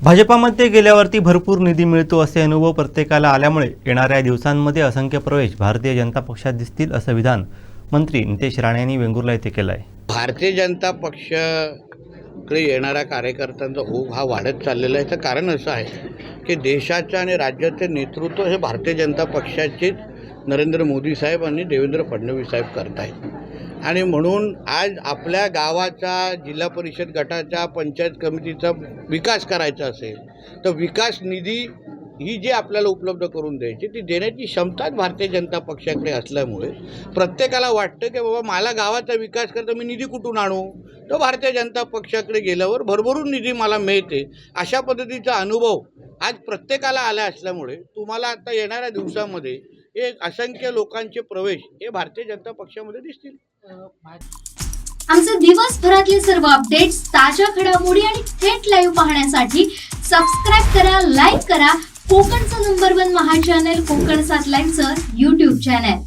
भाजपामध्ये गेल्यावरती भरपूर निधी मिळतो असे अनुभव प्रत्येकाला आल्यामुळे येणाऱ्या दिवसांमध्ये असंख्य प्रवेश भारतीय जनता पक्षात दिसतील असं विधान मंत्री नितेश राणे यांनी वेंगुर्ला येथे केलं आहे भारतीय जनता पक्षाकडे येणाऱ्या कार्यकर्त्यांचा ओघ हा वाढत चाललेला आहे. तर कारण असं आहे की देशाचं आणि राज्याचे नेतृत्व हे भारतीय जनता पक्षाचेच नरेंद्र मोदी साहेब आणि देवेंद्र फडणवीस साहेब करत आहेत आणि म्हणून आज आपल्या गावाचा जिल्हा परिषद गटाच्या पंचायत कमिटीचा विकास करायचा असेल तर विकास निधी ही जी आपल्याला उपलब्ध करून द्यायची ती देण्याची क्षमताच भारतीय जनता पक्षाकडे असल्यामुळे प्रत्येकाला वाटतं की बाबा मला गावाचा विकास करता मी निधी कुठून आणू? तर भारतीय जनता पक्षाकडे गेल्यावर भरभरून निधी मला मिळते अशा पद्धतीचा अनुभव आज प्रत्येकाला आला असल्यामुळे तुम्हाला आता येणाऱ्या दिवसामध्ये एक असंख्य लोकांचे प्रवेश हे भारतीय जनता पक्षामध्ये दिसतील. आमचे दिवसभरातले सर्व अपडेट्स ताज्या घडामोडी आणि थेट लाईव्ह पाहण्यासाठी सबस्क्राईब करा लाईक करा. कोकणचं नंबर वन महा चॅनल कोकण सात लाईनचं युट्यूब चॅनल